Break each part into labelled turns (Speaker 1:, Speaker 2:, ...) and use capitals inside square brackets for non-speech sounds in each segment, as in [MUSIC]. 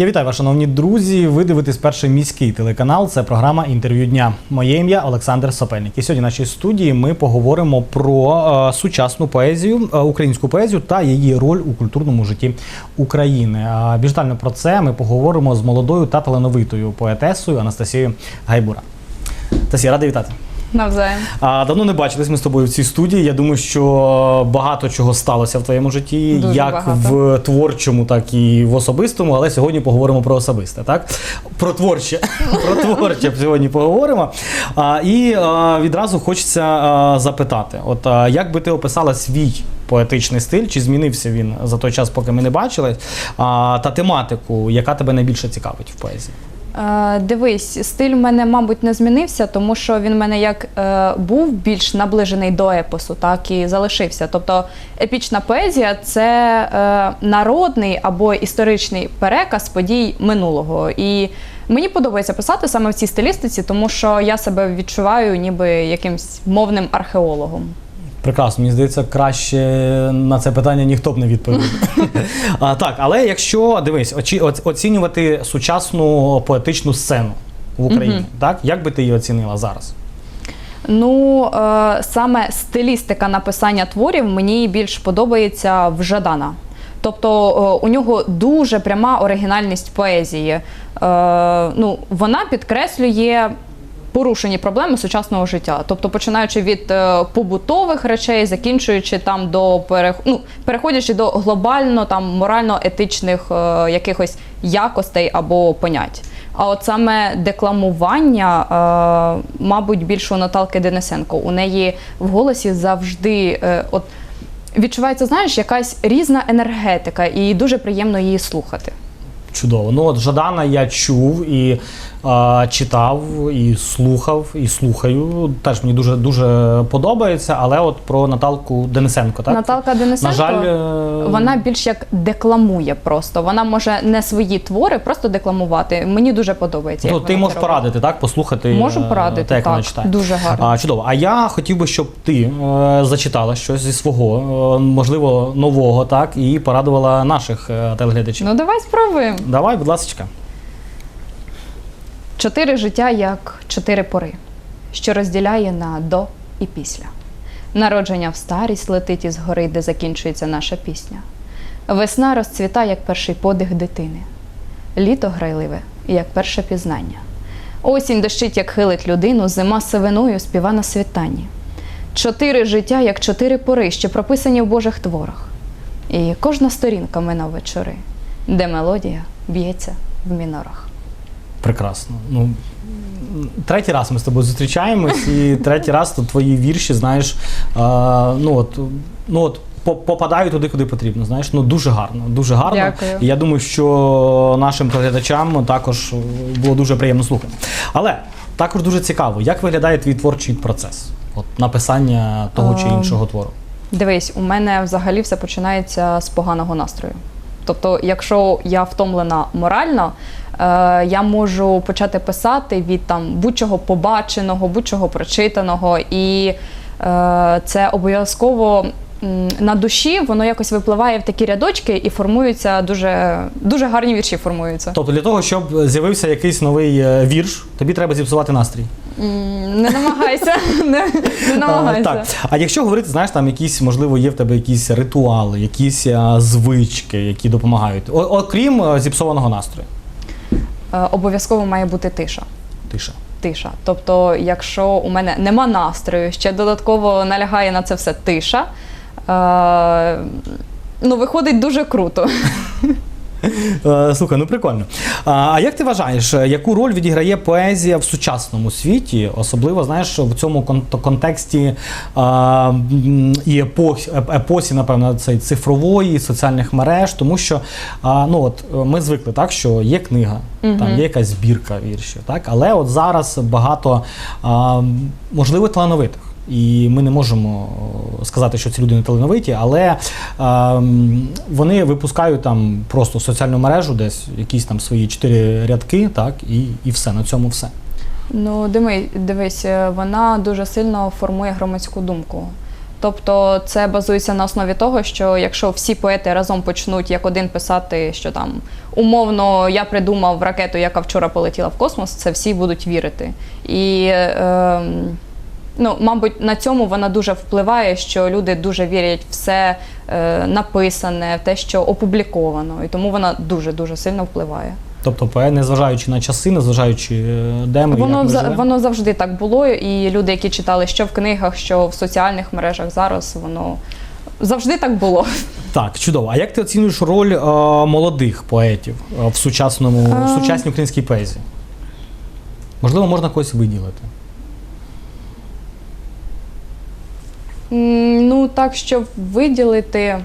Speaker 1: Я вітаю вас, шановні друзі. Ви дивитесь перший міський телеканал. Це програма інтерв'ю дня. Моє ім'я Олександр Сопельник. І сьогодні в нашій студії ми поговоримо про е, сучасну поезію, е, українську поезію та її роль у культурному житті України. А більш детально про це ми поговоримо з молодою та талановитою поетесою Анастасією Гайбура. Тасі, радий вітати.
Speaker 2: Навзаєм.
Speaker 1: А, давно не бачились ми з тобою в цій студії. Я думаю, що багато чого сталося в твоєму житті,
Speaker 2: Дуже
Speaker 1: як
Speaker 2: багато.
Speaker 1: в творчому, так і в особистому. Але сьогодні поговоримо про особисте, так? Про творче. [LAUGHS] Про творче сьогодні поговоримо. А, і а, відразу хочеться а, запитати: от а, як би ти описала свій поетичний стиль, чи змінився він за той час, поки ми не бачились, а, та тематику, яка тебе найбільше цікавить в поезії?
Speaker 2: Е, дивись, стиль в мене, мабуть, не змінився, тому що він в мене як е, був більш наближений до епосу, так і залишився. Тобто епічна поезія це е, народний або історичний переказ подій минулого. І мені подобається писати саме в цій стилістиці, тому що я себе відчуваю ніби якимсь мовним археологом.
Speaker 1: Прекрасно, мені здається, краще на це питання ніхто б не відповів. [LAUGHS] а, так, але якщо дивись, очі, оц- оцінювати сучасну поетичну сцену в Україні, так як би ти її оцінила зараз?
Speaker 2: Ну, е, саме стилістика написання творів мені більш подобається в Жадана. Тобто е, у нього дуже пряма оригінальність поезії. Е, ну, вона підкреслює порушені проблеми сучасного життя. Тобто, починаючи від е, побутових речей, закінчуючи там до ну, переходячи до глобально там морально-етичних е, якихось якостей або понять. А от саме декламування, е, мабуть, більше у Наталки Денисенко. У неї в голосі завжди е, от, відчувається, знаєш, якась різна енергетика, і дуже приємно її слухати.
Speaker 1: Чудово. Ну от Жадана я чув і а, читав, і слухав, і слухаю. Теж мені дуже дуже подобається. Але от про Наталку Денисенко, так?
Speaker 2: Наталка Денисенко,
Speaker 1: На жаль, е,
Speaker 2: вона більш як декламує просто. Вона може не свої твори, просто декламувати. Мені дуже подобається.
Speaker 1: Ну,
Speaker 2: як
Speaker 1: ти можеш порадити, так? Послухати.
Speaker 2: Можу
Speaker 1: е,
Speaker 2: порадити,
Speaker 1: те, як вона читає.
Speaker 2: дуже гарно.
Speaker 1: А, чудово. А я хотів би, щоб ти е, зачитала щось зі свого, е, можливо, нового, так, і порадувала наших е, телеглядачів.
Speaker 2: Ну давай спробуємо.
Speaker 1: Давай, будь ласка.
Speaker 2: Чотири життя як чотири пори, що розділяє на до і після. Народження в старість летить із гори, де закінчується наша пісня. Весна розцвіта, як перший подих дитини. Літо грайливе, як перше пізнання. Осінь дощить, як хилить людину, зима сивиною співа на світанні. Чотири життя, як чотири пори, що прописані в Божих творах. І кожна сторінка мине вечори, де мелодія б'ється в мінорах.
Speaker 1: Прекрасно. Ну, третій раз ми з тобою зустрічаємось, і третій раз то твої вірші, знаєш, е, ну от, ну от. Попадаю туди, куди потрібно. Знаєш, ну дуже гарно, дуже гарно.
Speaker 2: Дякую.
Speaker 1: І я думаю, що нашим глядачам також було дуже приємно слухати. Але також дуже цікаво, як виглядає твій творчий процес, от написання того чи
Speaker 2: Ем,
Speaker 1: іншого твору.
Speaker 2: Дивись, у мене взагалі все починається з поганого настрою. Тобто, якщо я втомлена морально, е, я можу почати писати від там будь-чого побаченого, будь-чого прочитаного, і е, це обов'язково на душі воно якось випливає в такі рядочки і формуються дуже, дуже гарні вірші формуються.
Speaker 1: Тобто для того, щоб з'явився якийсь новий е, вірш, тобі треба зіпсувати настрій.
Speaker 2: Не намагайся, [LAUGHS] не, не
Speaker 1: А, так. А якщо говорити, знаєш, там якісь, можливо, є в тебе якісь ритуали, якісь а, звички, які допомагають, О- окрім а, зіпсованого настрою.
Speaker 2: Е, Обов'язково має бути тиша.
Speaker 1: Тиша.
Speaker 2: тиша. Тобто, якщо у мене нема настрою, ще додатково налягає на це все тиша, е, ну виходить дуже круто. [LAUGHS]
Speaker 1: Е, Слухай, ну прикольно. А, як ти вважаєш, е, яку роль відіграє поезія в сучасному світі, особливо знаєш, в цьому контексті а, і епохи, епосі, напевно, цей цифрової, соціальних мереж, тому що а, ну от е, ми звикли, так, що є книга, там є якась збірка віршів, так, але от зараз багато а, можливо талановитих. І ми не можемо сказати, що ці люди не талановиті, але ем, вони випускають там просто соціальну мережу, десь якісь там свої чотири рядки, так, і, і все, на цьому все.
Speaker 2: Ну, дивись, е, вона дуже сильно формує громадську думку. Тобто це базується на основі того, що якщо всі поети разом почнуть як один писати, що там умовно я придумав ракету, яка вчора полетіла в космос, це всі будуть вірити. І е, ну, мабуть, на цьому вона дуже впливає, що люди дуже вірять в все е, написане, в те, що опубліковано, і тому вона дуже дуже сильно впливає.
Speaker 1: Тобто, незважаючи на часи, незважаючи е, де ми,
Speaker 2: Воно
Speaker 1: як ми живемо.
Speaker 2: воно завжди так було, і люди, які читали що в книгах, що в соціальних мережах зараз, воно завжди так було.
Speaker 1: Так, чудово. А як ти оцінюєш роль е, молодих поетів е, в сучасному в
Speaker 2: Ем.
Speaker 1: сучасній українській поезії? Можливо, можна когось виділити.
Speaker 2: Ну, так, щоб виділити.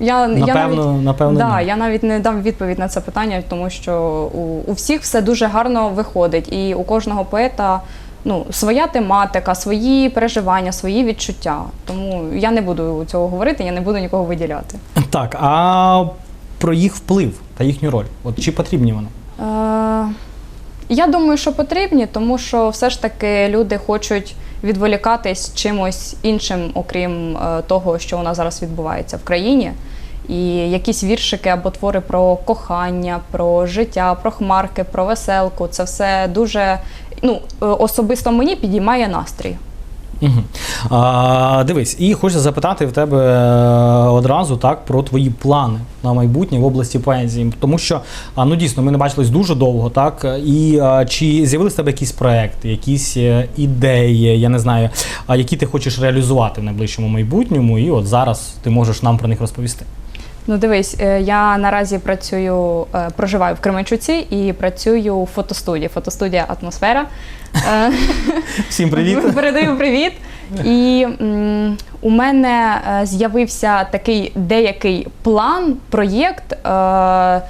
Speaker 2: Я, я навіть,
Speaker 1: напевно.
Speaker 2: да,
Speaker 1: ні.
Speaker 2: я навіть не дам відповідь на це питання, тому що у, у всіх все дуже гарно виходить, і у кожного поета ну, своя тематика, свої переживання, свої відчуття. Тому я не буду цього говорити, я не буду нікого виділяти.
Speaker 1: Так, а про їх вплив та їхню роль. От чи потрібні вони?
Speaker 2: Е, Я думаю, що потрібні, тому що все ж таки люди хочуть відволікатись чимось іншим, окрім е, того, що у нас зараз відбувається в країні. І якісь віршики або твори про кохання, про життя, про хмарки, про веселку це все дуже ну, е, особисто мені підіймає настрій.
Speaker 1: Угу. А, дивись, і хочу запитати в тебе е, одразу так про твої плани на майбутнє в області поезії. Тому що ну дійсно ми не бачились дуже довго, так і чи з'явились в тебе якісь проекти, якісь е, ідеї, я не знаю, які ти хочеш реалізувати в найближчому майбутньому, і от зараз ти можеш нам про них розповісти.
Speaker 2: Ну, дивись, е, я наразі працюю, е, проживаю в Кременчуці і працюю у фотостудії. Фотостудія Атмосфера. Е,
Speaker 1: Всім привіт! [LAUGHS]
Speaker 2: Передаю привіт. І м, у мене з'явився такий деякий план, проєкт. Е,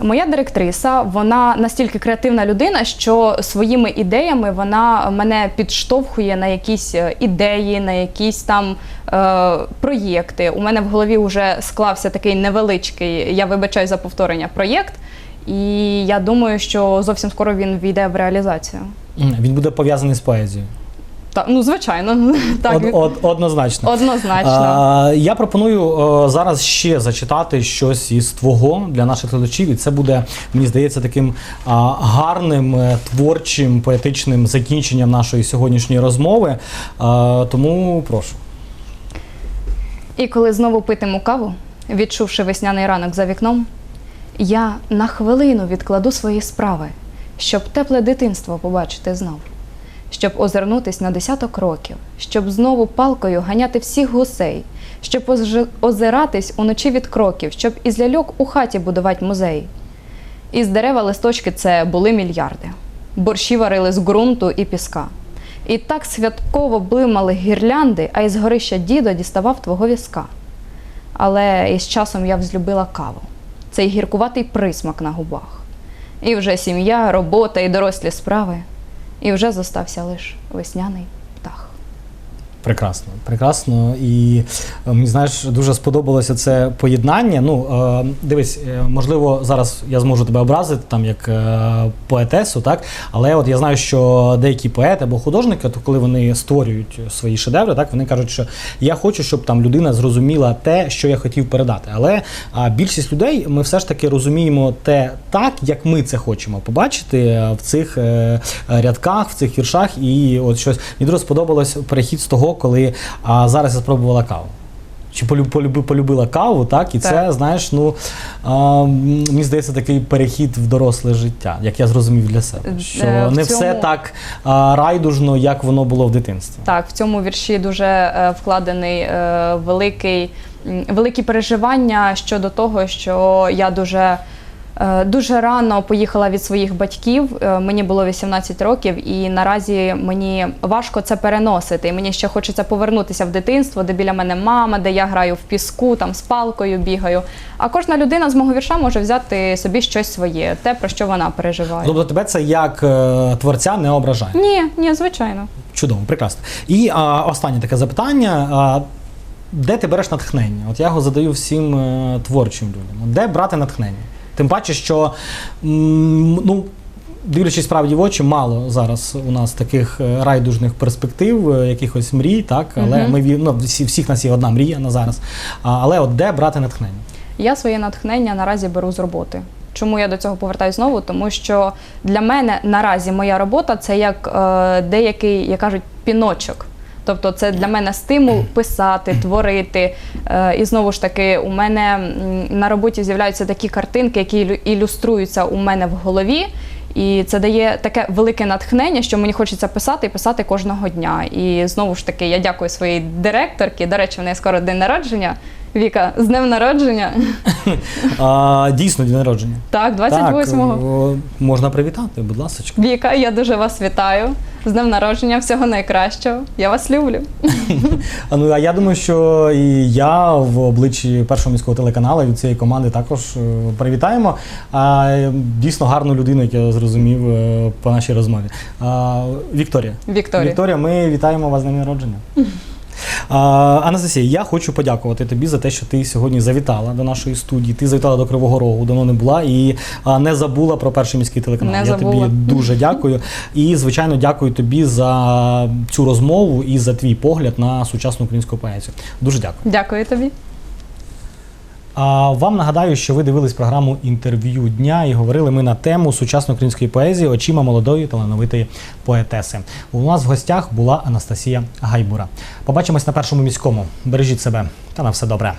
Speaker 2: моя директриса, вона настільки креативна людина, що своїми ідеями вона мене підштовхує на якісь е, ідеї, на якісь там е, проєкти. У мене в голові вже склався такий невеличкий, я вибачаю за повторення, проєкт. І я думаю, що зовсім скоро він війде в реалізацію.
Speaker 1: Він буде пов'язаний з поезією.
Speaker 2: Так, ну звичайно, [LAUGHS] так
Speaker 1: Од, од, однозначно.
Speaker 2: однозначно.
Speaker 1: А, я пропоную е, зараз ще зачитати щось із твого для наших глядачів, і це буде, мені здається, таким а, гарним е, творчим поетичним закінченням нашої сьогоднішньої розмови. А, тому прошу.
Speaker 2: І коли знову питиму каву, відчувши весняний ранок за вікном, я на хвилину відкладу свої справи, щоб тепле дитинство побачити знов, щоб озирнутись на десяток років, щоб знову палкою ганяти всіх гусей, щоб озиратись уночі від кроків, щоб із ляльок у хаті будувати музей. Із дерева листочки це були мільярди. Борщі варили з ґрунту і піска. І так святково блимали гірлянди, а із горища дідо діставав твого візка. Але із часом я взлюбила каву, цей гіркуватий присмак на губах. І вже сім'я, робота і дорослі справи, і вже зостався лиш весняний.
Speaker 1: Прекрасно, прекрасно. І е, мені знаєш, дуже сподобалося це поєднання. Ну, е, дивись, е, можливо, зараз я зможу тебе образити там як поетесу, так? Але от я знаю, що деякі поети або художники, то коли вони створюють свої шедеври, так вони кажуть, що я хочу, щоб там людина зрозуміла те, що я хотів передати. Але більшість людей ми все ж таки розуміємо те так, як ми це хочемо побачити в цих рядках, в цих віршах. І от щось мені дуже сподобалось перехід з того, коли а, зараз я спробувала каву. Чи полю- полюби- полюбила каву, так? І
Speaker 2: Так.
Speaker 1: це, знаєш, ну а, мені здається, такий перехід в доросле життя, як я зрозумів для себе.
Speaker 2: Е,
Speaker 1: Що
Speaker 2: в
Speaker 1: не
Speaker 2: цьому-
Speaker 1: все так а, райдужно, як воно було в дитинстві.
Speaker 2: Так, в цьому вірші дуже е, вкладений е, великий, великі переживання щодо того, що я дуже. Е, Дуже рано поїхала від своїх батьків. е, Мені було 18 років, і наразі мені важко це переносити. І мені ще хочеться повернутися в дитинство, де біля мене мама, де я граю в піску, там з палкою бігаю. А кожна людина з мого вірша може взяти собі щось своє, те про що вона переживає.
Speaker 1: Тобто тебе це як е, творця не ображає.
Speaker 2: Ні, ні, звичайно.
Speaker 1: Чудово, прекрасно. І а, останнє таке запитання. А, де ти береш натхнення? От я його задаю всім творчим людям. Де брати натхнення? Тим паче, що ну, дивлячись правді в очі, мало зараз у нас таких е, райдужних перспектив, е, якихось мрій, так, але
Speaker 2: Мгм.
Speaker 1: ми ну, всі, всіх нас є одна мрія на зараз. А, але от де брати натхнення?
Speaker 2: Я своє натхнення наразі беру з роботи. Чому я до цього повертаюсь знову? Тому що для мене наразі моя робота це як е, деякий, як кажуть, піночок. Тобто це для мене стимул писати, творити. Е, і знову ж таки, у мене на роботі з'являються такі картинки, які ілю- ілюструються у мене в голові. І це дає таке велике натхнення, що мені хочеться писати і писати кожного дня. І знову ж таки, я дякую своїй директорці. До речі, в неї скоро день народження. Віка, з днем народження. [LAUGHS]
Speaker 1: А, дійсно, день народження.
Speaker 2: Так, 28-го.
Speaker 1: Так, можна привітати, будь ласка.
Speaker 2: Віка, я дуже вас вітаю. З днем народження, всього найкращого. Я вас люблю. [LAUGHS]
Speaker 1: А, Ну, а я думаю, що і я в обличчі першого міського телеканалу від цієї команди також е, привітаємо. А, дійсно гарну людину, як я зрозумів е, по нашій розмові. А, Вікторія.
Speaker 2: Вікторія.
Speaker 1: Вікторія, ми вітаємо вас з днем народження. [LAUGHS] Анастасія, я хочу подякувати тобі за те, що ти сьогодні завітала до нашої студії. Ти завітала до Кривого Рогу, давно не була і не забула про перший міський телеканал.
Speaker 2: Не
Speaker 1: я
Speaker 2: забула.
Speaker 1: тобі дуже дякую. І, звичайно, дякую тобі за цю розмову і за твій погляд на сучасну українську поезію. Дуже дякую.
Speaker 2: Дякую тобі.
Speaker 1: А вам нагадаю, що ви дивились програму інтерв'ю дня і говорили ми на тему сучасної української поезії очима молодої талановитої поетеси. У нас в гостях була Анастасія Гайбура. Побачимось на першому міському. Бережіть себе та на все добре.